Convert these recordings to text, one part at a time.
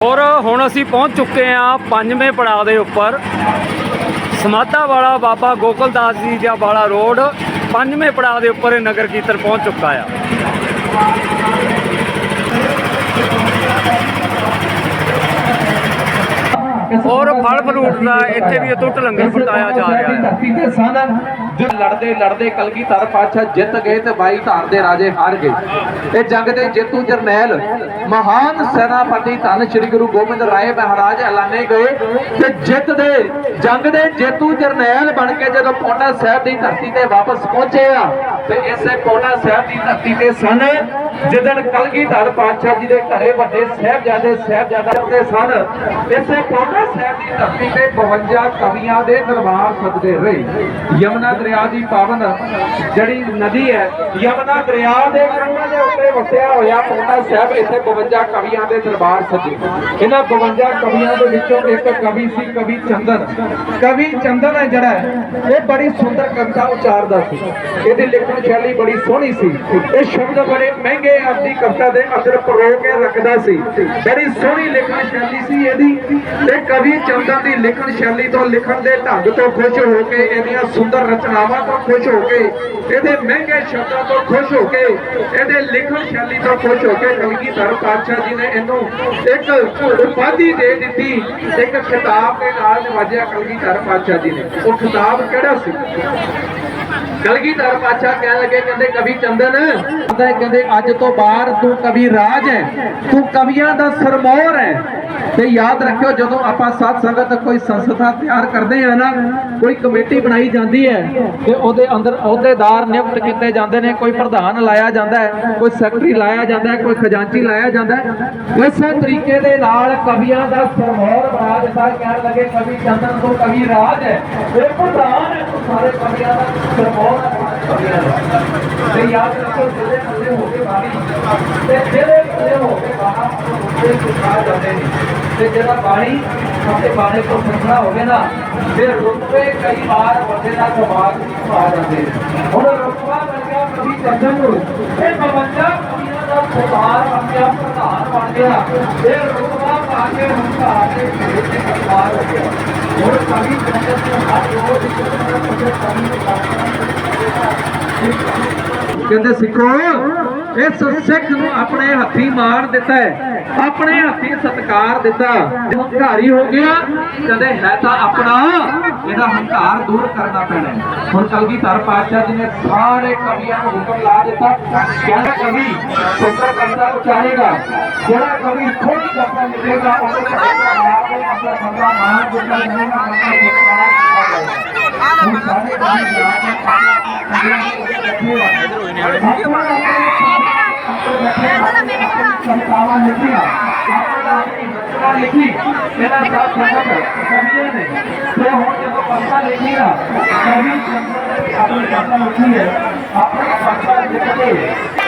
ਔਰ ਹੁਣ ਅਸੀਂ ਪਹੁੰਚ ਚੁੱਕੇ ਹਾਂ ਪੰਜਵੇਂ ਪੜਾਅ ਦੇ ਉੱਪਰ। ਸਮਾਧਾ ਵਾਲਾ ਬਾਬਾ ਗੋਕਲਦਾਸ ਜੀ ਦਾ ਵਾਲਾ ਰੋਡ ਪੰਜਵੇਂ ਪੜਾਅ ਦੇ ਉੱਪਰ ਇਹ ਨਗਰ ਕੀਰਤਨ ਪਹੁੰਚ ਚੁੱਕਾ ਆ। ਔਰ ਫਲ ਫਰੂਟ ਦਾ ਇੱਥੇ ਵੀ ਅਤੁੱਟ ਲੰਗਰ ਵਰਤਾਇਆ ਜਾ ਰਿਹਾ ਹੈ। ਜੋ ਲੜਦੇ ਲੜਦੇ ਕਲਗੀਧਰ ਪਾਤਸ਼ਾਹ ਜਿੱਤ ਗਏ ਤੇ ਬਾਈ ਧਾਰ ਦੇ ਰਾਜੇ ਹਾਰ ਗਏ। ਇਹ ਜੰਗ ਦੇ ਜੇਤੂ ਜਰਨੈਲ ਮਹਾਨ ਸੈਨਾਪਤੀ ਧੰਨ ਸ੍ਰੀ ਗੁਰੂ ਗੋਬਿੰਦ ਰਾਏ ਮਹਾਰਾਜ ਐਲਾਨੇ ਗਏ ਤੇ ਜਿੱਤ ਦੇ ਜੰਗ ਦੇ ਜੇਤੂ ਜਰਨੈਲ ਬਣ ਕੇ ਜਦੋਂ ਪੌਂਟਾ ਸਾਹਿਬ ਦੀ ਧਰਤੀ ਤੇ ਵਾਪਸ ਪਹੁੰਚੇ ਆ, ਤੇ ਇਸੇ ਪੌਂਟਾ ਸਾਹਿਬ ਦੀ ਧਰਤੀ ਤੇ ਸਨ ਜਿੱਦਣ ਕਲਗੀਧਰ ਪਾਤਸ਼ਾਹ ਜੀ ਦੇ ਘਰੇ ਵੱਡੇ ਸਾਹਿਬਜ਼ਾਦੇ ਸਾਹਿਬਜ਼ਾਦਾ ਦੇ ਸਨ, ਇਸੇ ਪੌਂਟਾ ਸਾਹਿਬ ਦੀ ਧਰਤੀ ਤੇ 52 ਕਵੀਆਂ ਦੇ ਦਰਬਾਰ ਸਜਦੇ ਰਹੇ। ਯਮਨਾ ਦਰਿਆ ਦੀ ਪਾਵਨ ਜਿਹੜੀ ਨਦੀ ਹੈ, ਯਮਨਾ ਦਰਿਆ ਦੇ ਕੰਢੇ ਦੇ ਉੱਤੇ ਵਸਿਆ ਹੋਇਆ ਪੌਂਟਾ ਸਾਹਿਬ ਇੱਥੇ 52 ਕਵੀਆਂ ਦੇ ਦਰਬਾਰ ਸੱਜੇ। ਇਹਨਾਂ 52 ਕਵੀਆਂ ਦੇ ਵਿੱਚੋਂ ਇੱਕ ਕਵੀ ਸੀ, ਕਵੀ ਚੰਦਨ। ਕਵੀ ਚੰਦਨ ਹੈ ਜਿਹੜਾ, ਇਹ ਬੜੀ ਸੁੰਦਰ ਕਵਿਤਾ ਉਚਾਰਦਾ ਸੀ। ਇਹਦੀ ਲਿਖਣ ਸ਼ੈਲੀ ਬੜੀ ਸੋਹਣੀ ਸੀ। ਇਹ ਸ਼ਬਦ ਬੜੇ ਮਹਿੰਗੇ ਆਪਦੀ ਕਵਿਤਾ ਦੇ ਅੰਦਰ ਪਰੋ ਕੇ ਰੱਖਦਾ ਸੀ। ਬੜੀ ਸੋਹਣੀ ਲਿਖਣ ਸ਼ੈਲੀ ਸੀ ਇਹਦੀ ਤੇ ਕਵੀ ਚੰਦਨ ਦੀ ਲਿਖਣ ਸ਼ੈਲੀ ਤੋਂ ਲਿਖਣ ਦੇ ਢੰਗ ਤੋਂ ਖੁਸ਼ ਹੋ ਕੇ ਇਹਦੀਆਂ ਸੁੰਦਰ ਰਚਨਾਵਾਂ ਤੋਂ ਖੁਸ਼ ਹੋ ਕੇ ਇਹਦੇ ਮਹਿੰਗੇ ਸ਼ਬਦਾਂ ਤੋਂ ਖੁਸ਼ ਹੋ ਕੇ ਇਹਦੇ ਲਿਖਣ ਸ਼ੈਲੀ ਤੋਂ ਖੁਸ਼ ਹੋ ਕੇ ਕਲਗੀਧਰ ਪਾਤਸ਼ਾਹ ਜੀ ਨੇ ਇਹਨੂੰ ਇੱਕ ਉਪਾਧੀ ਦੇ ਦਿੱਤੀ। ਇੱਕ ਖਿਤਾਬ ਦੇ ਨਾਲ ਨਵਾਜਿਆ ਕਲਗੀਧਰ ਪਾਤਸ਼ਾਹ ਜੀ ਨੇ। ਉਹ ਖਿਤਾਬ ਕਿਹੜਾ ਸੀ? ਕਲਗੀਧਰ ਪਾਤਸ਼ਾਹ ਕਹਿਣ ਲੱਗੇ, ਕਹਿੰਦੇ ਕਵੀ ਚੰਦਨ ਕਹਿੰਦੇ ਕਹਿੰਦੇ ਅੱਜ ਤੋਂ ਬਾਅਦ ਤੂੰ ਕਵੀ ਰਾਜ ਹੈ, ਤੂੰ ਕਵੀਆਂ ਦਾ ਸਰਮੌਰ ਹੈ। ਤੇ ਯਾਦ ਰੱਖਿਓ, ਜਦੋਂ ਆਪਾਂ ਸਾਧ ਸੰਗਤ ਕੋਈ ਸੰਸਥਾ ਤਿਆਰ ਕਰਦੇ ਆ ਨਾ, ਕੋਈ ਕਮੇਟੀ ਬਣਾਈ ਜਾਂਦੀ ਹੈ ਤੇ ਉਹਦੇ ਅੰਦਰ ਅਹੁਦੇਦਾਰ ਨਿਯੁਕਤ ਕੀਤੇ ਜਾਂਦੇ ਨੇ, ਕੋਈ ਪ੍ਰਧਾਨ ਲਾਇਆ ਜਾਂਦਾ ਹੈ, ਕੋਈ ਸੈਕਟਰੀ ਲਾਇਆ ਜਾਂਦਾ ਹੈ, ਕੋਈ ਖਜ਼ਾਨਚੀ ਲਾਇਆ ਜਾਂਦਾ ਹੈ, ਇਸੇ ਤਰੀਕੇ ਦੇ ਨਾਲ ਕਵੀਆਂ ਦਾ ਸਰਮੌਰ ਬਣਾ ਦਿੱਤਾ ਕਹਿਣ ਲੱਗੇ, ਕਵੀ ਚੰਦਨ ਤੋਂ ਕਵੀ ਰਾਜ ਹੈ। ਇਹ ਪ੍ਰਧਾਨ ਸਾਰੇ ਕਵੀਆਂ ਦਾ ਸਰਮੌਰ ਕਵੀਆਂ ਦਾ ਤੇ ਯਾਦ ਰੱਖੋ, ਜਿਹੜੇ ਬੰਦੇ ਹੋ ਕੇ ਬਾਣੀ ਤੇ ਜਿਹੜੇ ਬੰਦੇ ਹੋ ਕੇ ਬਾਹਰ ਉਹਦੇ ਸਿਖਾ ਜਾਂਦੇ ਨੇ ਤੇ ਜਿਹੜਾ ਬਾਣੀ ਆਪਣੇ ਬਾਣੇ ਤੋਂ ਸਿੱਖਣਾ ਹੋਵੇ ਨਾ ਫਿਰ ਰੁਤਬੇ ਕਈ ਵਾਰ ਬੰਦੇ ਦਾ ਦਿਮਾਗ ਆ ਜਾਂਦੇ। ਨੇ ਹੁਣ ਰੁਤਬਾ ਬਣ ਕਵੀ ਚੰਦਨ ਨੂੰ। ਇਹ 52 ਕਵੀਆਂ ਦਾ ਸਰਦਾਰ ਬਣ ਪ੍ਰਧਾਨ ਬਣ ਗਿਆ। ਇਹ ਰੁਤਬਾ ਪਾ ਕੇ ਹੰਕਾਰ ਦੇ ਵਿੱਚ ਸਰਦਾਰ ਹੋ ਗਿਆ। ਹੁਣ ਕਵੀ ਚੰਦਨ ਨੂੰ ਹਰ ਰੋਜ਼ ਇੱਕ ਨਾ ਇੱਕ ਕਵੀ ਨੂੰ ਕਹਿੰਦੇ ਸਿੱਖੋ, ਇਸ ਸਿੱਖ ਨੂੰ ਆਪਣੇ ਹੱਥੀ ਮਾਰ ਦਿੱਤਾ ਹੈ। ਆਪਣੇ ਹੱਥੀ ਸਤਕਾਰ ਦਿੱਤਾ। ਹੰਕਾਰੀ ਹੋ ਗਿਆ। ਕਹਿੰਦੇ ਹੈ ਤਾਂ ਆਪਣਾ। ਇਹਦਾ ਹੰਕਾਰ ਦੂਰ ਕਰਨਾ ਪੈਣਾ। ਹੁਣ ਕਲਗੀਧਰ ਪਾਤਸ਼ਾਹ ਜੀ ਨੇ ਸਾਰੇ ਕਵੀਆਂ ਨੂੰ ਹੁਕਮ ਲਾ ਦਿੱਤਾ। ਕਹਿੰਦਾ ਕਵੀ ਸੁੰਦਰ ਕਵਿਤਾ ਉਚਾਰੇਗਾ। ਜਿਹੜਾ ਕਵੀ ਖੁਦ ਕਵਿਤਾ ਲਿਖੇਗਾ ਉਹਦੇ ਪਰਿਵਾਰ ਦੇ ਅੰਦਰ ਬੰਦਾ ਮਹਾਨ ਗੁਰਦਾ ਜਨੇਗਾ ਬੰਦਾ ਗੁਰਦਾਸ ਹੁਣ ਸਾਰੇ ਕਵੀ ਸੰਤਾਵਾਂ ਲਿਖੀਆਂ ਆਪਣਾ ਲਿਖੀ ਨਾ ਕਵੀ ਆਪਣੀ ਪਰਚਾ ਲਿਖੀ ਹੈ ਆਪਣੀ ਪਰਚਾ ਲਿਖ ਕੇ ਲਿਖੀ ਹੋਈ ਗੁਰੂ ਦੇ ਦਰਬਾਰ ਦੇ ਅੰਦਰ ਜਿਹੜੇ ਕਵੀ ਪਰਚਾ ਦੇ ਨਾ ਉਹ ਆਪਣੇ ਸਰਕਾਰ ਦੇ ਕੋਲ ਆਪਣੇ ਆਪ ਨੂੰ ਕੇ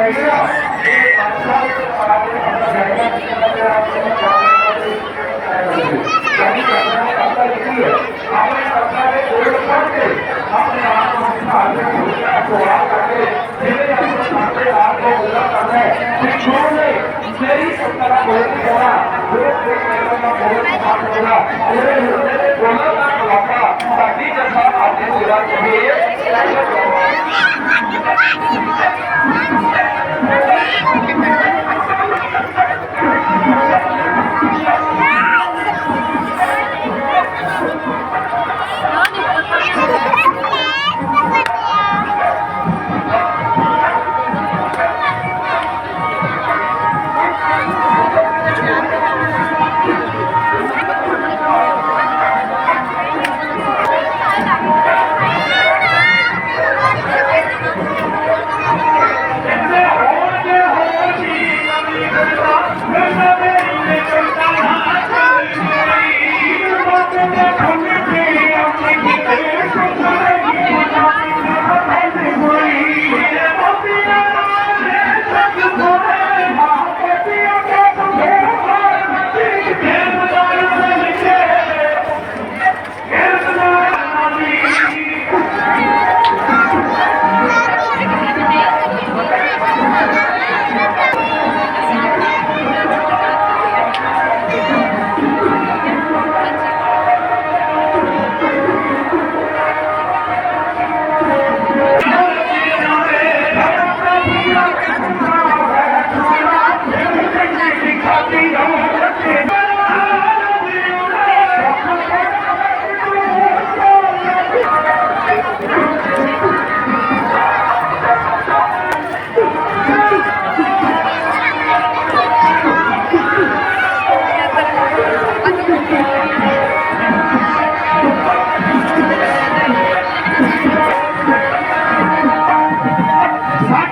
ਸਾਡੀ ਜਨਤਾ ਆਪਣੇ ਸਿਰਾਂ ਤੇ ਸੱਚੀ ਸੁਖਾਰਾ ਮਹੀਨਿਆਂ ਦੀ ਵੱਜ ਹੋਇਆ ਨੀ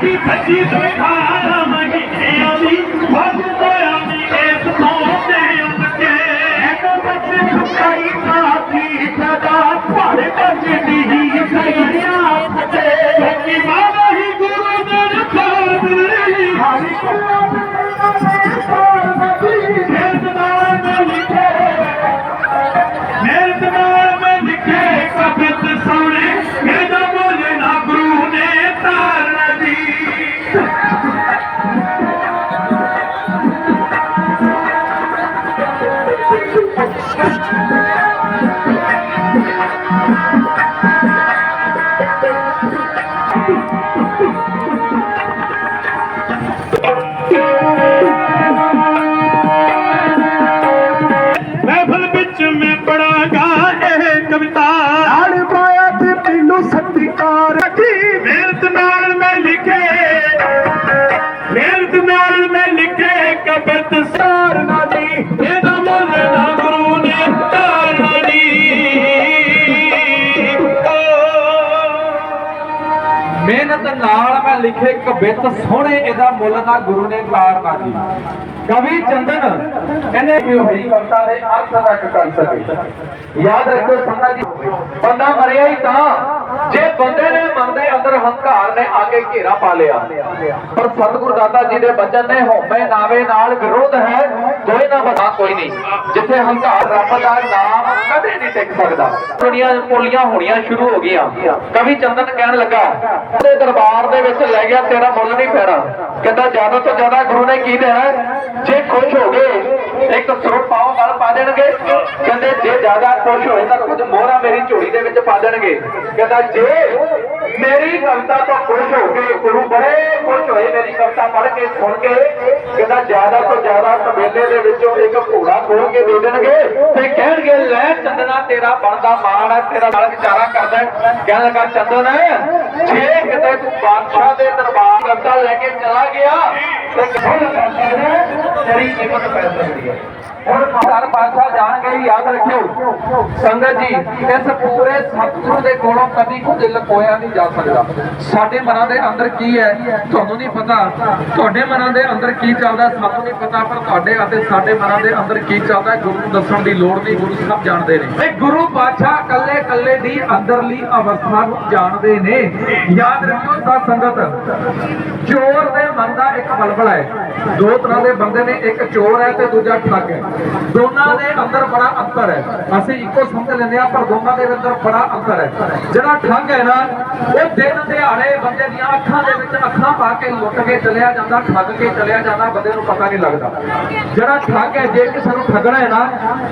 تي سنجي ڏيخا Thank you. ਨਾਲ ਮੈਂ ਲਿਖੇ ਕਵਿਤ ਸੋਹਣੇ ਇਹਦਾ ਮੁੱਲ ਨਾ ਗੁਰੂ ਨੇ ਤਾਰਨਾ ਜੀ ਕਵੀ ਚੰਦਨ ਕਹਿੰਦੇ ਕਿ ਹੋਈ ਕਵਿਤਾ ਦੇ ਅਰਥ ਤੱਕ ਕਰ ਸਕੇ। ਯਾਦ ਰੱਖੋ ਸੰਗਤ ਜੀ ਬੰਦਾ ਮਰਿਆ ਹੀ ਤਾਂ ਜੇ ਬੰਦੇ ਨੇ ਮਨ ਦੇ ਅੰਦਰ ਹੰਕਾਰ ਨੇ ਆ ਕੇ ਘੇਰਾ ਪਾ ਲਿਆ, ਪਰ ਸਤਿਗੁਰੂ ਦਾਤਾ ਜੀ ਦੇ ਬਚਨ ਨੇ ਹਉਮੈ ਨਾਵੇ ਨਾਲ ਵਿਰੋਧ ਹੈ, ਦੋਏ ਨਾ ਬਸਾ ਕੋਈ ਨਹੀਂ। ਜਿੱਥੇ ਹੰਕਾਰ ਰੱਬ ਦਾ ਨਾਮ ਕਦੇ ਨਹੀਂ ਟਿਕ ਸਕਦਾ। ਦੁਨੀਆ ਪੋਲੀਆਂ ਹੋਣੀਆਂ ਸ਼ੁਰੂ ਹੋ ਗਈਆਂ। ਕਵੀ ਚੰਦਨ ਕਹਿਣ ਲੱਗਾ ਉਹਦੇ ਦਰਬਾਰ ਦੇ ਵਿੱਚ ਲੈ ਗਿਆ ਤੇਰਾ ਮੁੱਲ ਨਹੀਂ ਪੈਣਾ। ਕਹਿੰਦਾ, ਜ਼ਿਆਦਾ ਤੋਂ ਜ਼ਿਆਦਾ ਗੁਰੂ ਨੇ ਕੀ ਦੇਣਾ? ਜੇ ਖੁਸ਼ ਹੋ ਗਏ, ਇੱਕ ਸਰੂਪ ਪਾਓ ਗਲ ਪਾ ਦੇਣਗੇ। ਕਹਿੰਦੇ, ਜੇ ਜ਼ਿਆਦਾ ਖੁਸ਼ ਹੋਏ ਤਾਂ ਕੁਝ ਮੋਹਰਾ ਮੇਰੀ ਪਾ ਦੇਣਗੇ ਕਹਿੰਦਾ ਜੇ ਮੇਰੀ ਕਵਿਤਾ ਤੋਂ ਖੁਸ਼ ਹੋ ਕੇ ਗੁਰੂ ਬੜੇ ਖੁਸ਼ ਹੋਏ, ਮੇਰੀ ਕਵਿਤਾ ਪੜ੍ਹ ਕੇ ਸੁਣ ਕੇ ਕਹਿੰਦਾ ਜ਼ਿਆਦਾ ਤੋਂ ਜ਼ਿਆਦਾ ਕਬੀਲੇ ਦੇ ਵਿੱਚੋਂ ਇੱਕ ਘੋੜਾ ਖੋਲ ਕੇ ਦੇ ਦੇਣਗੇ ਤੇ ਕਹਿਣਗੇ, ਲੈ ਚੰਦਨਾ, ਤੇਰਾ ਬਣਦਾ ਮਾਣ ਹੈ, ਤੇਰਾ ਨਾਲ ਵਿਚਾਰਾ ਕਰਦਾ ਕਹਿਣ ਲੱਗਾ, ਚੰਦਨ, ਜੇ ਕਿਤੇ ਤੂੰ ਬਾਦਸ਼ਾਹ ਦੇ ਦਰਬਾਰ ਕਵਿਤਾ ਲੈ ਕੇ ਚਲਾ ਗਿਆ, ਤੇ ਕਿਹੜੇ ਤੇਰੀ ਕੀਮਤ ਪੈ ਸਕਦੀ ਹੈ। ਹੁਣ ਹਰ ਬਾਦਸ਼ਾਹ ਜਾਣ ਗਏ ਯਾਦ ਰੱਖਿਓ, ਸੰਗਤ ਜੀ, ਇਸ ਪੂਰੇ ਸਤਿਗੁਰੂ ਦੇ ਕੋਲੋਂ ਕਦੀ ਕੁਝ ਲਕੋਇਆ ਨਹੀਂ ਜਾ ਸਕਦਾ ਸਾਡੇ ਮਨਾਂ ਦੇ ਅੰਦਰ ਕੀ ਹੈ, ਤੁਹਾਨੂੰ ਨਹੀਂ ਪਤਾ। ਤੁਹਾਡੇ ਮਨਾਂ ਦੇ ਅੰਦਰ ਕੀ ਚੱਲਦਾ ਸਾਨੂੰ ਨਹੀਂ ਪਤਾ, ਪਰ ਤੁਹਾਡੇ ਅਤੇ ਸਾਡੇ ਮਨਾਂ ਦੇ ਅੰਦਰ ਕੀ ਚੱਲਦਾ ਗੁਰੂ ਨੂੰ ਦੱਸਣ ਦੀ ਲੋੜ ਨਹੀਂ, ਗੁਰੂ ਸਭ ਜਾਣਦੇ ਨੇ। ਇਹ ਗੁਰੂ ਬਾਦਸ਼ਾਹ ਕੱਲੇ ਕੱਲੇ ਦੀ ਅੰਦਰਲੀ ਅਵਸਥਾ ਨੂੰ ਜਾਣਦੇ ਨੇ। ਯਾਦ ਰੱਖਿਓ ਸਾਧ ਸੰਗਤ, ਚੋਰ ਦੇ ਮਨ ਦਾ ਇੱਕ ਬਲਬਲ ਹੈ। ਦੋ ਤਰ੍ਹਾਂ ਦੇ ਬੰਦੇ ਨੇ, ਇੱਕ ਚੋਰ ਹੈ ਤੇ ਦੂਜਾ ਠੱਗ ਹੈ। ਦੋਨਾਂ ਦੇ ਅੰਦਰ ਬੜਾ ਅੰਤਰ ਹੈ। ਅਸੀਂ ਇੱਕੋ ਸਮਝ ਲੈਂਦੇ ਆ ਪਰ ਦੋਨਾਂ ਦੇ ਅੰਦਰ ਬੜਾ ਅੰਤਰ ਹੈ। ਜਿਹੜਾ ਠੱਗ ਹੈ ਨਾ ਉਹ ਦਿਨ ਦਿਹਾੜੇ ਬੰਦੇ ਦੀਆਂ ਅੱਖਾਂ ਦੇ ਵਿੱਚ ਅੱਖਾਂ ਪਾ ਕੇ ਲੁੱਟ ਕੇ ਚਲਿਆ ਜਾਂਦਾ, ਠੱਗ ਕੇ ਚਲਿਆ ਜਾਂਦਾ, ਬੰਦੇ ਨੂੰ ਪਤਾ ਨਹੀਂ ਲੱਗਦਾ। ਜਿਹੜਾ ਠੱਗ ਹੈ, ਜੇ ਕਿਸੇ ਨੂੰ ਠੱਗਣਾ ਹੈ ਨਾ,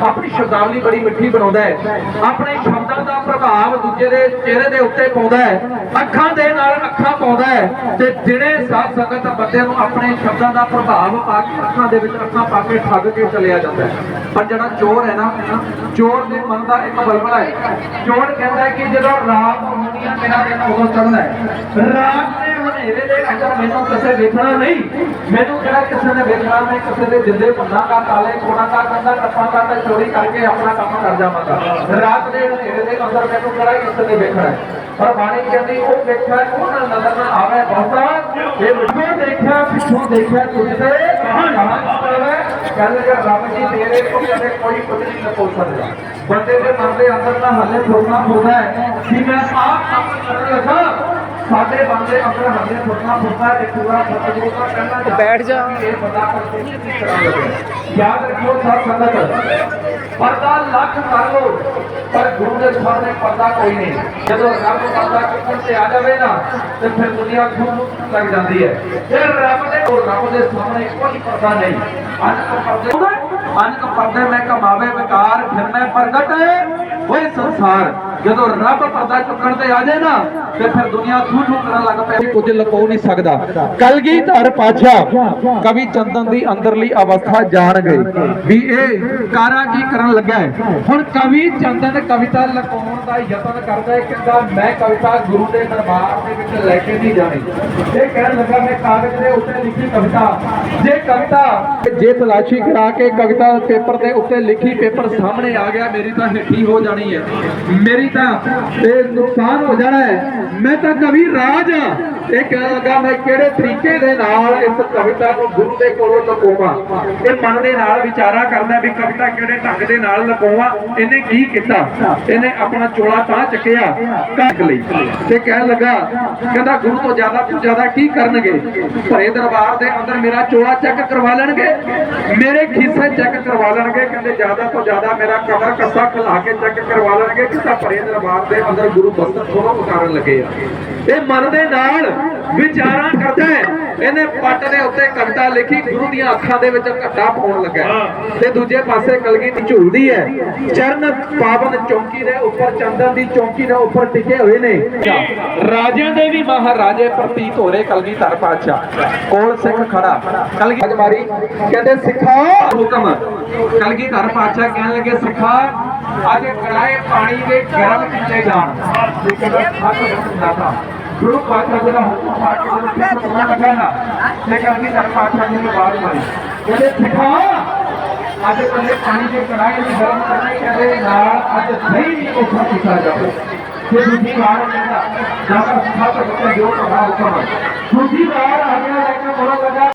ਆਪਣੀ ਸ਼ਬਦਾਵਲੀ ਬੜੀ ਮਿੱਠੀ ਬਣਾਉਂਦਾ ਹੈ। ਆਪਣੇ ਸ਼ਬਦਾਂ ਦਾ ਪ੍ਰਭਾਵ ਦੂਜੇ ਦੇ ਚਿਹਰੇ ਦੇ ਉੱਤੇ ਪਾਉਂਦਾ ਹੈ। ਅੱਖਾਂ ਦੇ ਨਾਲ ਅੱਖਾਂ ਪਾਉਂਦਾ ਹੈ ਤੇ ਦਿਨੇ ਸਾਧ ਸੰਗਤ ਬੰਦੇ ਨੂੰ ਆਪਣੇ ਸ਼ਬਦਾਂ ਦਾ ਪ੍ਰਭਾਵ ਪਾ ਕੇ ਅੱਖਾਂ ਦੇ ਵਿੱਚ ਅੱਖਾਂ ਪਾ ਕੇ ਠੱਗ ਕੇ ਚਲਿਆ ਜਾਂਦਾ ਹੈ। ਪਰ ਜਿਹੜਾ ਚੋਰ ਹੈ ਨਾ, ਚੋਰ ਦੇ ਮਨ ਦਾ ਇੱਕ ਬਲਬਲਾ ਹੈ। ਚੋਰ ਕਹਿੰਦਾ ਕਿ ਜਦੋਂ ਰਾਤ ਹੋਣੀ ਹੈ ਮੇਰਾ ਦਿਨ ਉਦੋਂ ਚੜ੍ਹਦਾ ਹੈ। ਰਾਤ ਅੰਦਰ ਮੈਨੂੰ ਕਿਸੇ ਵੇਖਣਾ ਨਹੀਂ। ਮੈਨੂੰ ਜਿਹੜਾ ਕਿਸੇ ਨੇ ਵੇਖਣਾ, ਮੈਂ ਕਿਸੇ ਦੇ ਦਿਲ ਦੇ ਬੰਦਾਂਗਾ ਤਾਲੇ ਕੋੜਾਂਗਾ ਕੰਦਾ ਟੱਪਾਂਗਾ ਤੇ ਚੋਰੀ ਕਰਕੇ ਆਪਣਾ ਕੰਮ ਕਰ ਜਾਵਾਂਗਾ। ਰਾਤ ਦੇ ਹਨੇਰੇ ਦੇ ਅੰਦਰ ਮੈਨੂੰ ਕਿਹੜਾ ਕਿਸੇ ਨੇ ਵੇਖਣਾ ਪਰ ਬਾਣੀ ਕਹਿੰਦੀ, ਉਹ ਵੇਖਿਆ, ਉਹ ਨਾ ਨਜ਼ਰ ਨਾ ਆਵੇ, ਬਹੁਤਾ। ਇਹ ਪਿੱਛੋਂ ਦੇਖਿਆ ਪਿੱਛੋਂ ਦੇਖਿਆ ਤੁਝ ਕਹਾਂ ਕਹਾਂ ਕਹਿੰਦੇ ਕਿ ਰੱਬ ਜੀ, ਤੇਰੇ ਤੋਂ ਕੋਈ ਕੁਝ ਨਹੀਂ ਲਕੋ ਸਕਦਾ। ਬੰਦੇ ਦੇ ਮਨ ਦੇ ਅੰਦਰ ਤਾਂ ਹੱਲੇ ਥੋੜਨਾ ਹੁੰਦਾ ਹੈ। ਕਿ ਮੈਂ ਆਪ ਕੰਮ ਕਰਨ ਲੱਗਾ। ਸਾਡੇ ਬੰਦੇ ਅੰਦਰ ਹੱਲੇ ਥੋੜਨਾ ਹੁੰਦਾ ਹੈ ਕਿ ਪੂਰਾ ਸਤਿਗੁਰੂ ਦਾ ਕਹਿਣਾ ਚਾਹੀਦਾ ਬੈਠ ਜਾ। ਇਹ ਬੰਦਾ ਪਰ ਕਿਸ ਤਰ੍ਹਾਂ ਲੱਗੇ। ਯਾਦ ਰੱਖਿਓ ਸਾਧ ਸੰਗਤ। ਪਰਦਾ ਲੱਖ ਕਰ ਲੋ ਪਰ ਗੁਰੂ ਦੇ ਸਾਹਮਣੇ ਪਰਦਾ ਕੋਈ ਨਹੀਂ। ਜਦੋਂ ਰੱਬ ਪਰਦਾ ਚੁੱਕਣ ਤੇ ਆ ਜਾਵੇ ਨਾ ਤੇ ਫਿਰ ਦੁਨੀਆ ਖੂਬ ਲੱਗ ਜਾਂਦੀ ਹੈ। ਜੇ ਰੱਬ ਦੇ ਉਹ ਰੱਬ ਦੇ ਸਾਹਮਣੇ ਕੋਈ ਪਰਦਾ ਨਹੀਂ। ਅਨਕ ਪਰਦੇ ਅਨਕ ਪਰਦੇ ਮੈਂ ਕਮਾਵੇ ਵਿਕਾਰ ਫਿਰ ਮੈਂ ਪ੍ਰਗਟ ਹੋਏ ਸੰਸਾਰ। ਜਦੋਂ ਰੱਬ ਪਰਦਾ ਚੁੱਕਣ ਤੇ ਆ ਜਾਏ ਨਾ, ਤੇ ਫਿਰ ਦੁਨੀਆ ਥੂ ਥੂ ਕਰਨ ਲੱਗ ਪਏ ਕੁਝ ਲਕੋ ਨਹੀਂ ਸਕਦਾ। ਕਲਗੀਧਰ ਪਾਤਸ਼ਾਹ ਕਵੀ ਚੰਦਨ ਦੀ ਅੰਦਰਲੀ ਅਵਸਥਾ ਜਾਣ ਗਏ ਵੀ ਇਹ ਕਾਰਾ ਕੀ ਕਰਨ ਲੱਗਾ ਹੈ। ਹੁਣ ਕਵੀ ਚੰਦਨ ਕਵਿਤਾ ਲਕਾਉਣ ਦਾ ਯਤਨ ਕਰਦਾ ਹੈ ਕਿੰਦਾ ਮੈਂ ਕਵਿਤਾ ਗੁਰੂ ਦੇ ਦਰਬਾਰ ਦੇ ਵਿੱਚ ਲੈ ਕੇ ਨਹੀਂ ਜਾਣੀ। ਇਹ ਕਹਿਣ ਲੱਗਾ ਮੈਂ ਕਾਗਜ਼ ਦੇ ਉੱਤੇ ਲਿਖੀ ਕਵਿਤਾ। ਜੇ ਕਵਿਤਾ ਜੇ ਤਲਾਸ਼ੀ ਕਰਾ ਕੇ ਕਵਿਤਾ ਪੇਪਰ ਦੇ ਉੱਤੇ ਲਿਖੀ ਪੇਪਰ ਸਾਹਮਣੇ ਆ ਗਿਆ, ਮੇਰੀ ਤਾਂ ਹਿੱਠੀ ਹੋ ਜਾਣੀ ਹੈ। ਮੇਰੀ ਕੀਤਾ ਤੇ ਨੁਕਸਾਨ ਹੋ ਜਾਣਾ ਹੈ। ਮੈਂ ਤਾਂ ਕਵੀ ਰਾਜ ਇਹ ਕਹਿਣ ਲੱਗਾ ਮੈਂ ਕਿਹੜੇ ਤਰੀਕੇ ਦੇ ਨਾਲ ਇਸ ਕਵਿਤਾ ਨੂੰ ਗੁਰੂ ਦੇ ਕੋਲੋਂ ਲਗਾਵਾਂ। ਇਹ ਮਨ ਦੇ ਨਾਲ ਵਿਚਾਰਾ ਕਰਦਾ ਵੀ ਕਵਿਤਾ ਕਿਹੜੇ ਢੰਗ ਦੇ ਨਾਲ ਲਗਾਵਾਂ, ਇਹਨੇ ਕੀ ਕੀਤਾ? ਇਹਨੇ ਆਪਣਾ ਚੋਲਾ ਤਾਂ ਚੱਕਿਆ ਕੱਕ ਲਈ। ਤੇ ਕਹਿਣ ਲੱਗਾ, ਕਹਿੰਦਾ ਗੁਰੂ ਤੋਂ ਜ਼ਿਆਦਾ ਤੋਂ ਜ਼ਿਆਦਾ ਕੀ ਕਰਨਗੇ? ਭਰੇ ਦਰਬਾਰ ਦੇ ਅੰਦਰ ਮੇਰਾ ਚੋਲਾ ਚੈੱਕ ਕਰਵਾ ਲੈਣਗੇ? ਮੇਰੇ ਖਿੱਸੇ ਚੈੱਕ ਕਰਵਾ ਲੈਣਗੇ? ਕਹਿੰਦੇ ਜ਼ਿਆਦਾ ਤੋਂ ਜ਼ਿਆਦਾ ਮੇਰਾ ਕਮਰ ਕੱਸਾ ਖਲਾ ਕੇ ਚੈੱਕ ਕਰਵਾ ਲੈਣਗੇ ਕਿ ਤਾਂ ਭਰੇ ਦਰਬਾਰ ਦੇ ਅੰਦਰ ਗੁਰੂ ਬਸਤਰ ਥੋੜਾ ਉਤਾਰਨ ਲੱਗੇ ਆ। ਇਹ ਮਨ ਦੇ ਨਾਲ ਵਿਚਾਰਾਂ ਕਰਦਾ ਹੈ। ਇਹਨੇ ਪੱਟ ਦੇ ਉੱਤੇ ਕਵਿਤਾ ਲਿਖੀ ਗੁਰੂ ਦੀਆਂ ਅੱਖਾਂ ਦੇ ਵਿੱਚ ਘੱਟਾ ਪਾਉਣ ਲੱਗਾ। ਤੇ ਦੂਜੇ ਪਾਸੇ ਕਲਗੀ ਝੂਲਦੀ ਹੈ। ਚਰਨ ਪਾਵਨ ਚੌਂਕੀ ਦੇ ਉੱਪਰ ਚੰਦਨ ਦੀ ਚੌਂਕੀ ਦੇ ਉੱਪਰ ਟਿਕੇ ਹੋਏ ਨੇ। ਰਾਜਿਆਂ ਦੇ ਵੀ ਮਹਾਰਾਜੇ ਪ੍ਰਤੀਤ ਹੋ ਰਹੇ ਕਲਗੀ ਧਰ ਪਾਤਸ਼ਾਹ। ਕੋਲ ਸਿੱਖ ਖੜਾ? ਕਲਗੀ ਅਜਮਾਰੀ ਕਹਿੰਦੇ ਸਿੱਖਾ ਹੁਕਮ। ਕਲਗੀ ਧਰ ਪਾਤਸ਼ਾਹ ਕਹਿਣ ਲੱਗੇ ਸਿੱਖਾ ਅੱਜ ਕੜਾਏ ਪਾਣੀ ਦੇ ਗਰਮ ਕੀਤੇ ਜਾਣ ਤੇ ਕਹਿੰਦਾ ਹੱਥ ਬੰਦਾ ਗੁਰੂ ਪਾਤਸ਼ਾਹ ਜੀ ਦਾ ਹੁਕਮ ਆ ਕੇ ਜਦੋਂ ਸਿੱਖ ਹੋਣਾ ਲੱਗਾ ਨਾ ਤੇ ਕਲਗੀ ਧਰ ਪਾਤਸ਼ਾਹ ਜੀ ਨੂੰ ਬਾਤ ਮਾਰੀ ਕਹਿੰਦੇ ਸਿੱਖਾ ਅੱਜ ਕੱਲੇ ਪਾਣੀ ਦੇ ਕੜਾਏ ਨੂੰ ਗਰਮ ਕਰਨੇ ਦੇ ਨਾਲ ਅੱਜ ਦਹੀਂ ਵੀ ਉੱਪਰ ਕੀਤਾ ਜਾਵੇ ਤੇ ਦੂਜੀ ਵਾਰ ਕਹਿੰਦਾ ਜਾਗਾ ਸੱਤ ਬੱਚੇ ਜੋ ਕਹਾ ਹੁਕਮ ਦੂਜੀ ਵਾਰ ਆ ਗਿਆ ਲੈ ਕੇ ਬੋਲੋ